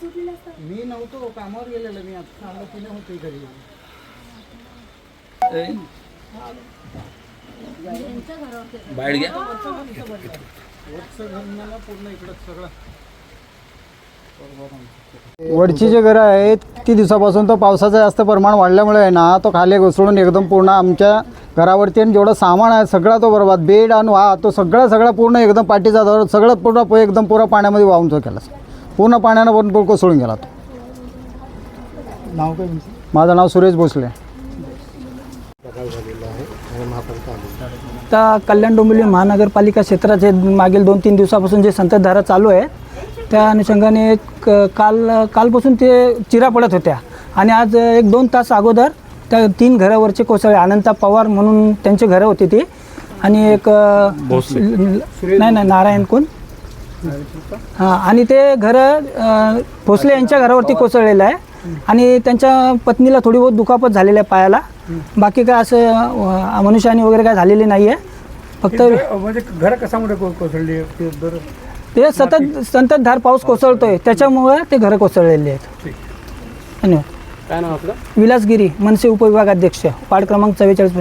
असतं. मी नव्हतो कामावर गेलेलो मी. आता की नव्हते घरी. यांच्या घरावर बाहेर घ्या वरचं घर मला पूर्ण इकडं सगळं वडची जे घरं आहेत ती दिवसापासून तो पावसाचं जास्त प्रमाण वाढल्यामुळे आहे ना तो खाली घसरून एकदम पूर्ण आमच्या घरावरती आणि जेवढं सामान आहे सगळा तो बरोबर बेड आणि वा तो सगळा सगळा पूर्ण एकदम पाठीचा दर सगळं पूर्ण प- एकदम पुरा पाण्यामध्ये वाहून तो केला पूर्ण पाण्यानं पण पूर्ण कोसळून गेला तो. नाव काय तुमचं? माझं नाव सुरेश भोसले. आता कल्याण डोंबिवली महानगरपालिका क्षेत्राचे मागील दोन तीन दिवसापासून जे संततधारा चालू आहे त्या अनुषंगाने क- काल कालपासून ते चिरा पडत होत्या. आणि आज एक दोन तास अगोदर त्या तीन घरावरचे कोसळले अनंता पवार म्हणून त्यांची घरं होती ती. आणि एक नाही नाही नारायण कोण? हां आणि ते घरं भोसले यांच्या घरावरती कोसळलेलं आहे. आणि त्यांच्या पत्नीला थोडी बहुत दुखापत झालेली आहे पायाला. बाकी काय असं अ, मनुष्यहानी वगैरे काय झालेली नाही आहे फक्त म्हणजे घर कशामुळे कोसळली ते सतत संततधार पाऊस कोसळतोय. त्याच्यामुळे ते घरं कोसळलेली आहेत. धन्यवाद. काय नाव आपलं? विलासगिरी मनसे उपविभागाध्यक्ष वार्ड क्रमांक चव्वेचाळीस